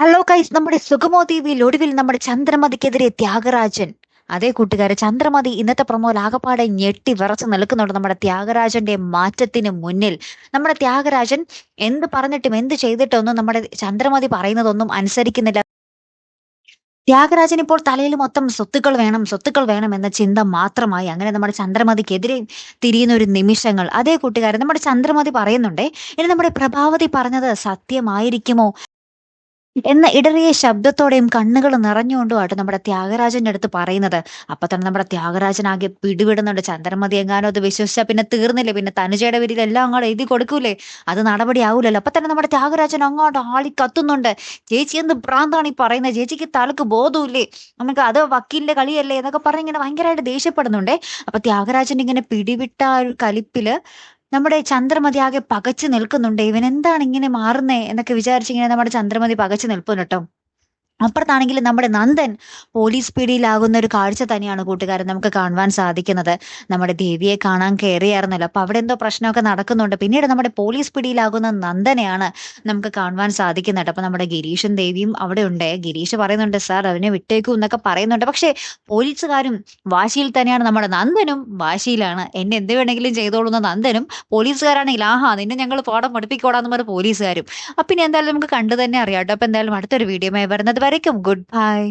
Hello കൈസ് നമ്മുടെ സുഗമോ ടിവിയിൽ ഒടുവിൽ നമ്മുടെ ചന്ദ്രമതിക്കെതിരെ ത്യാഗരാജൻ. അതേ കൂട്ടുകാരെ ചന്ദ്രമതി ഇന്നത്തെ പ്രൊമോയിൽ ആകപ്പാടെ ഞെട്ടി വിറച്ച് നിൽക്കുന്നുണ്ട് നമ്മുടെ ത്യാഗരാജന്റെ മാറ്റത്തിന് മുന്നിൽ. നമ്മുടെ ത്യാഗരാജൻ എന്ത് പറഞ്ഞിട്ടും എന്ത് ചെയ്തിട്ടൊന്നും നമ്മുടെ ചന്ദ്രമതി പറയുന്നതൊന്നും അനുസരിക്കുന്നില്ല. ത്യാഗരാജൻ ഇപ്പോൾ തലയിൽ മൊത്തം സ്വത്തുക്കൾ വേണം സ്വത്തുക്കൾ വേണം എന്ന ചിന്ത മാത്രമായി അങ്ങനെ നമ്മുടെ ചന്ദ്രമതിക്കെതിരെ തിരിയുന്ന ഒരു നിമിഷങ്ങൾ. അതേ കൂട്ടുകാരെ നമ്മുടെ ചന്ദ്രമതി പറയുന്നുണ്ടേ ഇനി നമ്മുടെ പ്രഭാവതി പറഞ്ഞത് സത്യമായിരിക്കുമോ? എന്ന ഇടറിയ ശബ്ദത്തോടെയും കണ്ണുകൾ നിറഞ്ഞുകൊണ്ടുമായിട്ട് നമ്മുടെ ത്യാഗരാജന്റെ അടുത്ത് പറയുന്നത്. അപ്പൊ തന്നെ നമ്മുടെ ത്യാഗരാജൻ ആകെ പിടിവിടുന്നുണ്ട് ചന്ദ്രമതി അത് വിശ്വസിച്ചാൽ പിന്നെ തീർന്നില്ലേ? പിന്നെ തനുജയുടെ പേരിൽ എല്ലാം അങ്ങോട്ട് എഴുതി കൊടുക്കൂലേ? അത് നടപടി ആവൂലല്ലോ. അപ്പൊ തന്നെ നമ്മുടെ ത്യാഗരാജൻ അങ്ങോട്ട് ആളി കത്തുന്നുണ്ട്. ചേച്ചി എന്ത് ഭ്രാന്താണ് ഈ പറയുന്നത്? ചേച്ചിക്ക് തലക്ക് ബോധമില്ലേ നമുക്ക് അത് വക്കീലിന്റെ കളിയല്ലേ? എന്നൊക്കെ പറഞ്ഞ് ഇങ്ങനെ ഭയങ്കരമായിട്ട് ദേഷ്യപ്പെടുന്നുണ്ടേ. അപ്പൊ ത്യാഗരാജൻ ഇങ്ങനെ പിടിവിട്ട ആ ഒരു കലിപ്പിൽ നമ്മുടെ ചന്ദ്രമതി ആകെ പകച്ചു നിൽക്കുന്നുണ്ട്. ഇവൻ എന്താണ് ഇങ്ങനെ മാറുന്നേ എന്നൊക്കെ വിചാരിച്ചിങ്ങനെ നമ്മുടെ ചന്ദ്രമതി പകച്ചു നിൽപ്പുന്നു കേട്ടോ. അപ്പുറത്താണെങ്കിൽ നമ്മുടെ നന്ദൻ പോലീസ് പിടിയിലാകുന്ന ഒരു കാഴ്ച തന്നെയാണ് കൂട്ടുകാരൻ നമുക്ക് കാണുവാൻ സാധിക്കുന്നത്. നമ്മുടെ ദേവിയെ കാണാൻ കയറിയായിരുന്നല്ലോ അപ്പൊ അവിടെ എന്തോ പ്രശ്നമൊക്കെ നടക്കുന്നുണ്ട്. പിന്നീട് നമ്മുടെ പോലീസ് പിടിയിലാകുന്ന നന്ദനെയാണ് നമുക്ക് കാണുവാൻ സാധിക്കുന്നത്. അപ്പൊ നമ്മുടെ ഗിരീഷും ദേവിയും അവിടെ ഉണ്ട്. ഗിരീഷ് പറയുന്നുണ്ട് സാർ അവനെ വിട്ടേക്കും എന്നൊക്കെ പറയുന്നുണ്ട്. പക്ഷേ പോലീസുകാരും വാശിയിൽ തന്നെയാണ് നമ്മുടെ നന്ദനും വാശിയിലാണ്. എന്നെ എന്ത് വേണമെങ്കിലും ചെയ്തോളുന്ന നന്ദനും പോലീസുകാരാണെങ്കിൽ ആഹാ നിന്നെ ഞങ്ങൾ പാഠം പഠിപ്പിക്കോടാന്ന് പറഞ്ഞ പോലീസുകാരും. അപ്പൊ ഇനി എന്തായാലും നമുക്ക് കണ്ടു തന്നെ അറിയാം കേട്ടോ. അപ്പൊ എന്തായാലും അടുത്തൊരു വീഡിയോ വരുന്നത് வரைக்கும் குட் பாய்